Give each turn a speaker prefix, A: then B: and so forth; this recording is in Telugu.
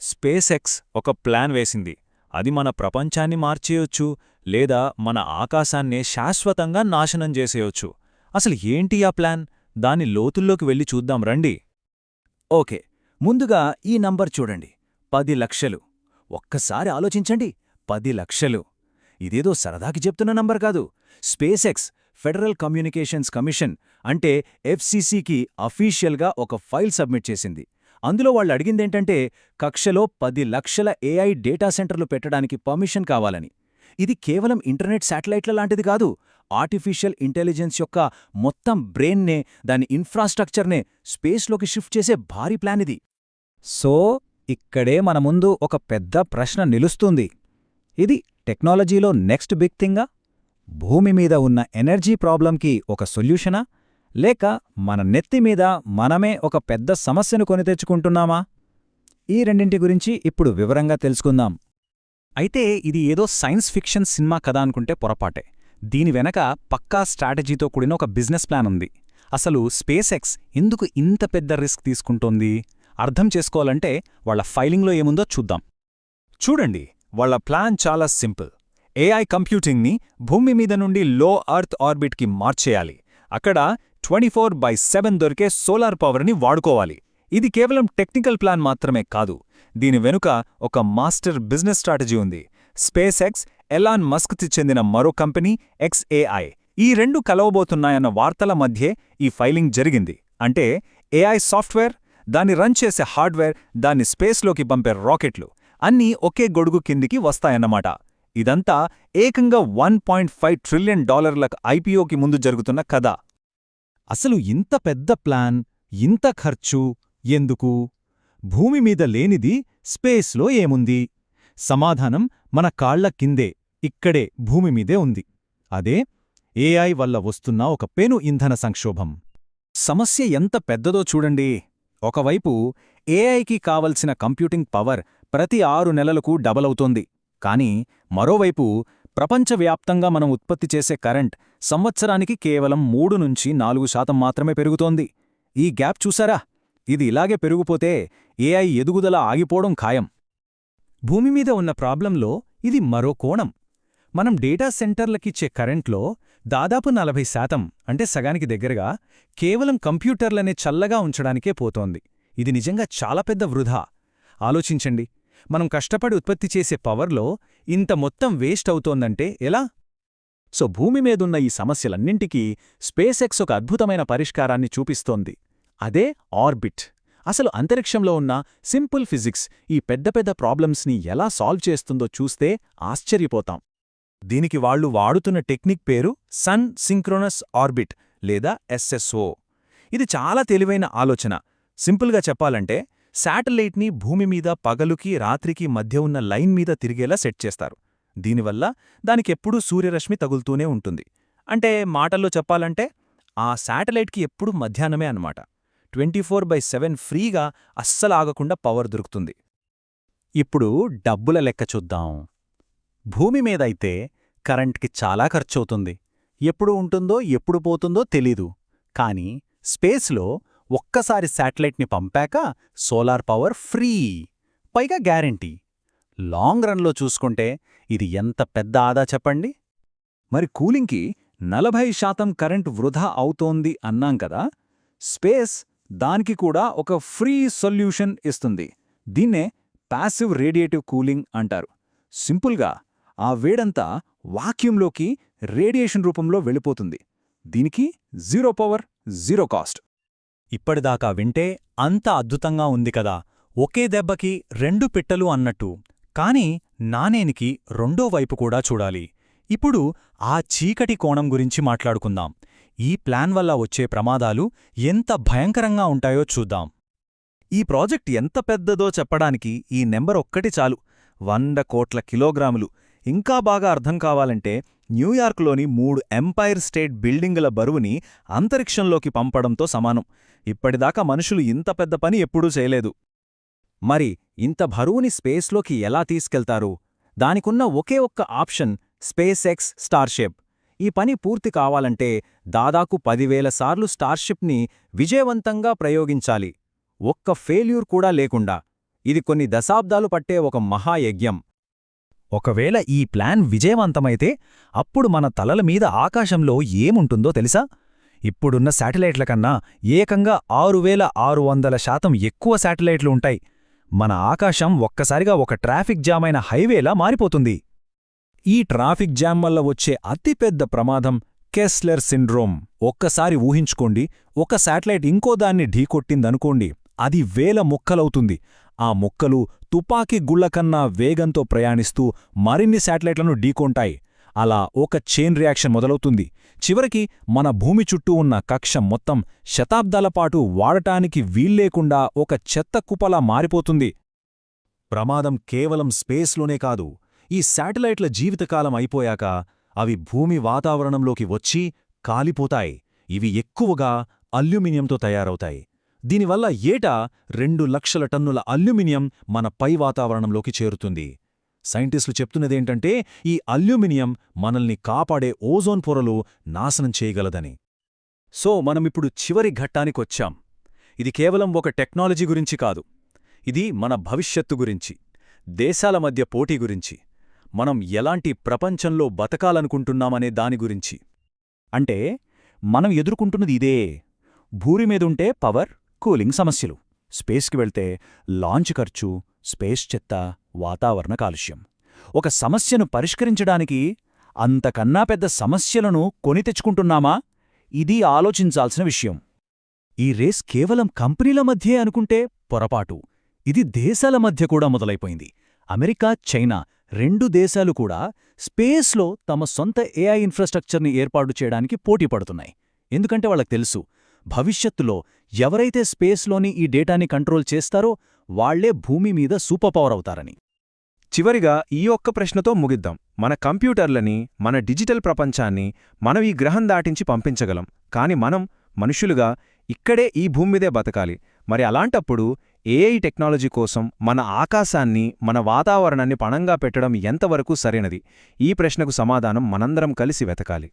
A: స్పేస్ ఎక్స్ ఒక ప్లాన్ వేసింది. అది మన ప్రపంచాన్ని మార్చేయొచ్చు లేదా మన ఆకాశాన్నే శాశ్వతంగా నాశనం చేసేయొచ్చు. అసలు ఏంటి ఆ ప్లాన్? దాని లోతుల్లోకి వెళ్ళి చూద్దాం రండి.
B: ఓకే ముందుగా ఈ నంబర్ చూడండి. పది లక్షలు. ఒక్కసారి ఆలోచించండి. పది లక్షలు. ఇదేదో సరదాకి చెప్తున్న నంబర్ కాదు. SpaceX Federal Communications Commission అంటే ఎఫ్సీసీకి అఫీషియల్గా ఒక ఫైల్ సబ్మిట్ చేసింది. అందులో వాళ్ళు అడిగిందేంటంటే కక్షలో పది లక్షల ఏఐ డేటా సెంటర్లు పెట్టడానికి పర్మిషన్ కావాలని. ఇది కేవలం ఇంటర్నెట్ శాటిలైట్ల లాంటిది కాదు ఆర్టిఫిషియల్ ఇంటెలిజెన్స్ యొక్క మొత్తం బ్రెయిన్నే దాని ఇన్ఫ్రాస్ట్రక్చర్నే స్పేస్లోకి షిఫ్ట్ చేసే భారీ ప్లాన్ ఇది
C: సో ఇక్కడే మన ముందు ఒక పెద్ద ప్రశ్న నిలుస్తుంది. ఇది టెక్నాలజీలో నెక్స్ట్ బిగ్ థింగా? భూమి మీద ఉన్న ఎనర్జీ ప్రాబ్లంకి ఒక సొల్యూషనా? లేక మన నెత్తి మీద మనమే ఒక పెద్ద సమస్యను కొని తెచ్చుకుంటున్నామా? ఈ రెండింటి గురించి ఇప్పుడు వివరంగా తెలుసుకుందాం. అయితే ఇది ఏదో సైన్స్ ఫిక్షన్ సినిమా కథ అనుకుంటే పొరపాటే. దీని వెనక పక్కా స్ట్రాటజీతో కూడిన ఒక బిజినెస్ ప్లాన్ ఉంది. అసలు స్పేస్ ఎక్స్ ఎందుకు ఇంత పెద్ద రిస్క్ తీసుకుంటోంది? అర్థం చేసుకోవాలంటే వాళ్ళ ఫైలింగ్లో ఏముందో చూద్దాం.
A: చూడండి వాళ్ళ ప్లాన్ చాలా సింపుల్. ఏఐ కంప్యూటింగ్ని భూమి మీద నుండి లో అర్త్ ఆర్బిట్కి మార్చేయాలి. అక్కడ ట్వంటీ ఫోర్ బై సెవెన్ దొరికే సోలార్ పవర్ని వాడుకోవాలి. ఇది కేవలం టెక్నికల్ ప్లాన్ మాత్రమే కాదు. దీని వెనుక ఒక మాస్టర్ బిజినెస్ స్ట్రాటజీ ఉంది. స్పేస్ ఎక్స్ ఎలాన్ మస్క్తి చెందిన మరో కంపెనీ ఎక్స్ఏఐ ఈ రెండు కలవబోతున్నాయన్న వార్తల మధ్యే ఈ ఫైలింగ్ జరిగింది. అంటే ఏఐ సాఫ్ట్వేర్ దాన్ని రన్ చేసే హార్డ్వేర్ దాన్ని స్పేస్లోకి పంపే రాకెట్లు అన్నీ ఒకే గొడుగు కిందికి వస్తాయన్నమాట. ఇదంతా ఏకంగా వన్ పాయింట్ ఫైవ్ ట్రిలియన్ డాలర్లకు ఐపీఓకి ముందు జరుగుతున్న కథ.
C: అసలు ఇంత పెద్ద ప్లాన్ ఇంత ఖర్చు ఎందుకు? భూమి మీద లేనిది స్పేస్లో ఏముంది? సమాధానం మన కాళ్ళ కిందే ఇక్కడే భూమి మీదే ఉంది. అదే ఏఐ వల్ల వస్తున్న ఒక పెను ఇంధన సంక్షోభం. సమస్య ఎంత పెద్దదో చూడండి. ఒకవైపు ఏఐకి కావలసిన కంప్యూటింగ్ పవర్ ప్రతి ఆరు నెలలకు డబల్ అవుతోంది. కానీ మరోవైపు ప్రపంచవ్యాప్తంగా మనం ఉత్పత్తి చేసే కరెంట్ సంవత్సరానికి కేవలం మూడు నుంచి నాలుగు శాతం మాత్రమే పెరుగుతోంది. ఈ గ్యాప్ చూసారా? ఇది ఇలాగే పెరిగిపోతే ఏఐ ఎదుగుదల ఆగిపోవడం ఖాయం. భూమి మీద ఉన్న ప్రాబ్లంలో ఇది మరో కోణం. మనం డేటా సెంటర్లకిచ్చే కరెంట్లో దాదాపు నలభై శాతం అంటే సగానికి దగ్గరగా కేవలం కంప్యూటర్లనే చల్లగా ఉంచడానికే పోతోంది. ఇది నిజంగా చాలా పెద్ద వృధా. ఆలోచించండి. మనం కష్టపడి ఉత్పత్తి చేసే పవర్లో ఇంత మొత్తం వేస్ట్ అవుతోందంటే ఎలా? సో భూమి మీదున్న ఈ సమస్యలన్నింటికీ స్పేసెక్స్ ఒక అద్భుతమైన పరిష్కారాన్ని చూపిస్తోంది. అదే ఆర్బిట్. అసలు అంతరిక్షంలో ఉన్న సింపుల్ ఫిజిక్స్ ఈ పెద్ద పెద్ద ప్రాబ్లమ్స్ని ఎలా సాల్వ్ చేస్తుందో చూస్తే ఆశ్చర్యపోతాం.
A: దీనికి వాళ్ళు వాడుతున్న టెక్నిక్ పేరు సన్ సింక్రోనస్ ఆర్బిట్ లేదా ఎస్ఎస్ఓ. ఇది చాలా తెలివైన ఆలోచన. సింపుల్గా చెప్పాలంటే శాటిలైట్ని భూమి మీద పగలుకి రాత్రికి మధ్య ఉన్న లైన్ మీద తిరిగేలా సెట్ చేస్తారు. దీనివల్ల దానికెప్పుడూ సూర్యరశ్మి తగులుతూనే ఉంటుంది. అంటే మాటల్లో చెప్పాలంటే ఆ శాటిలైట్కి ఎప్పుడూ మధ్యాహ్నమే అన్నమాట. ట్వంటీ ఫోర్ బై సెవెన్ ఫ్రీగా అస్సలాగకుండా పవర్ దొరుకుతుంది.
C: ఇప్పుడు డబ్బుల లెక్క చూద్దాం. భూమి మీదైతే కరెంట్కి చాలా ఖర్చవుతుంది. ఎప్పుడు ఉంటుందో ఎప్పుడు పోతుందో తెలీదు. కాని స్పేస్లో ఒక్కసారి శాటిలైట్ని పంపాక సోలార్ పవర్ ఫ్రీ పైగా గ్యారెంటీ. లాంగ్ రన్లో చూసుకుంటే ఇది ఎంత పెద్ద ఆదా చెప్పండి? మరి కూలింగ్కి నలభై శాతం కరెంట్ వృధా అవుతోంది అన్నాం కదా స్పేస్ దానికి కూడా ఒక ఫ్రీ సొల్యూషన్ ఇస్తుంది. దీన్నే ప్యాసివ్ రేడియేటివ్ కూలింగ్ అంటారు. సింపుల్గా ఆ వేడంతా వాక్యూంలోకి రేడియేషన్ రూపంలో వెళ్ళిపోతుంది. దీనికి జీరో పవర్ జీరో కాస్ట్. ఇప్పటిదాకా వింటే అంత అద్భుతంగా ఉంది కదా. ఒకే దెబ్బకి రెండు పిట్టలు అన్నట్టు. కాని నానేనికి రెండో వైపు కూడా చూడాలి. ఇప్పుడు ఆ చీకటి కోణం గురించి మాట్లాడుకుందాం. ఈ ప్లాన్ వల్ల వచ్చే ప్రమాదాలు ఎంత భయంకరంగా ఉంటాయో చూద్దాం. ఈ ప్రాజెక్ట్ ఎంత పెద్దదో చెప్పడానికి ఈ నెంబర్ ఒక్కటి చాలు. వంద కోట్ల కిలోగ్రాములు. ఇంకా బాగా అర్థం కావాలంటే న్యూయార్క్లోని మూడు ఎంపైర్ స్టేట్ బిల్డింగుల బరువుని అంతరిక్షంలోకి పంపడంతో సమానం. ఇప్పటిదాకా మనుషులు ఇంత పెద్ద పని ఎప్పుడూ చేయలేదు. మరి ఇంత బరువుని స్పేస్లోకి ఎలా తీసుకెళ్తారు? దానికున్న ఒకే ఒక్క ఆప్షన్ స్పేస్ ఎక్స్ స్టార్షిప్. ఈ పని పూర్తి కావాలంటే దాదాపు పదివేల సార్లు స్టార్షిప్ని విజయవంతంగా ప్రయోగించాలి. ఒక్క ఫెయిల్యూర్ కూడా లేకుండా.
A: ఇది కొన్ని దశాబ్దాలు పట్టే ఒక మహాయజ్ఞం. ఒకవేళ ఈ ప్లాన్ విజయవంతమైతే అప్పుడు మన తలల మీద ఆకాశంలో ఏముంటుందో తెలుసా? ఇప్పుడున్న శాటిలైట్ల కన్నా ఏకంగా ఆరు వేల ఆరు వందల శాతం ఎక్కువ శాటిలైట్లు ఉంటాయి. మన ఆకాశం ఒక్కసారిగా ఒక ట్రాఫిక్ జామ్ అయిన హైవేలా మారిపోతుంది. ఈ ట్రాఫిక్ జామ్ వల్ల వచ్చే అతిపెద్ద ప్రమాదం కెస్లర్ సిండ్రోమ్. ఒక్కసారి ఊహించుకోండి ఒక శాటిలైట్ ఇంకో దాన్ని ఢీకొట్టిందనుకోండి అది వేల ముక్కలవుతుంది. ఆ ముక్కలు తుపాకీ గుళ్ళకన్నా వేగంతో ప్రయాణిస్తూ మరిన్ని శాటిలైట్లను ఢీకొంటాయి. అలా ఒక చైన్ రియాక్షన్ మొదలవుతుంది. చివరికి మన భూమి చుట్టూ ఉన్న కక్ష మొత్తం శతాబ్దాలపాటు వాడటానికి వీల్లేకుండా ఒక చెత్త కుపలా మారిపోతుంది. ప్రమాదం కేవలం స్పేస్లోనే కాదు ఈ శాటిలైట్ల జీవితకాలం అయిపోయాక అవి భూమి వాతావరణంలోకి వచ్చి కాలిపోతాయి. ఇవి ఎక్కువగా అల్యూమినియంతో తయారవుతాయి. దీనివల్ల ఏటా రెండు లక్షల టన్నుల అల్యూమినియం మన పై వాతావరణంలోకి చేరుతుంది. సైంటిస్టులు చెప్తున్నదేంటంటే ఈ అల్యూమినియం మనల్ని కాపాడే ఓజోన్ పొరలు నాశనం చేయగలదని. సో మనమిప్పుడు చివరి ఘట్టానికొచ్చాం. ఇది కేవలం ఒక టెక్నాలజీ గురించి కాదు. ఇది మన భవిష్యత్తు గురించి దేశాల మధ్య పోటీ గురించి మనం ఎలాంటి ప్రపంచంలో బతకాలనుకుంటున్నామనే దాని గురించి. అంటే మనం ఎదుర్కొంటున్నది ఇదే. భూమి మీదుంటే పవర్ కూలింగ్ సమస్యలు. స్పేస్కి వెళ్తే లాంచ్ ఖర్చు స్పేస్ చెత్త వాతావరణ కాలుష్యం. ఒక సమస్యను పరిష్కరించడానికి అంతకన్నా పెద్ద సమస్యలను కొని తెచ్చుకుంటున్నామా? ఇది ఆలోచించాల్సిన విషయం. ఈ రేస్ కేవలం కంపెనీల మధ్యే అనుకుంటే పొరపాటు. ఇది దేశాల మధ్య కూడా మొదలైపోయింది. అమెరికా చైనా రెండు దేశాలు కూడా స్పేస్లో తమ సొంత ఏఐ ఇన్ఫ్రాస్ట్రక్చర్ని ఏర్పాటు చేయడానికి పోటీ పడుతున్నాయి. ఎందుకంటే వాళ్ళకి తెలుసు భవిష్యత్తులో ఎవరైతే స్పేస్లోని ఈ డేటాని కంట్రోల్ చేస్తారో వాళ్ళే భూమి మీద సూపర్ పవర్ అవుతారని
D: చివరిగా ఈ ఒక్క ప్రశ్నతో ముగిద్దాం. మన కంప్యూటర్లని మన డిజిటల్ ప్రపంచాన్ని మనం ఈ గ్రహం దాటించి పంపించగలం. కాని మనం మనుషులుగా ఇక్కడే ఈ భూమి మీదే బతకాలి. మరి అలాంటప్పుడు ఏఐ టెక్నాలజీ కోసం మన ఆకాశాన్ని మన వాతావరణాన్ని పణంగా పెట్టడం ఎంతవరకు సరైనది? ఈ ప్రశ్నకు సమాధానం మనందరం కలిసి వెతకాలి.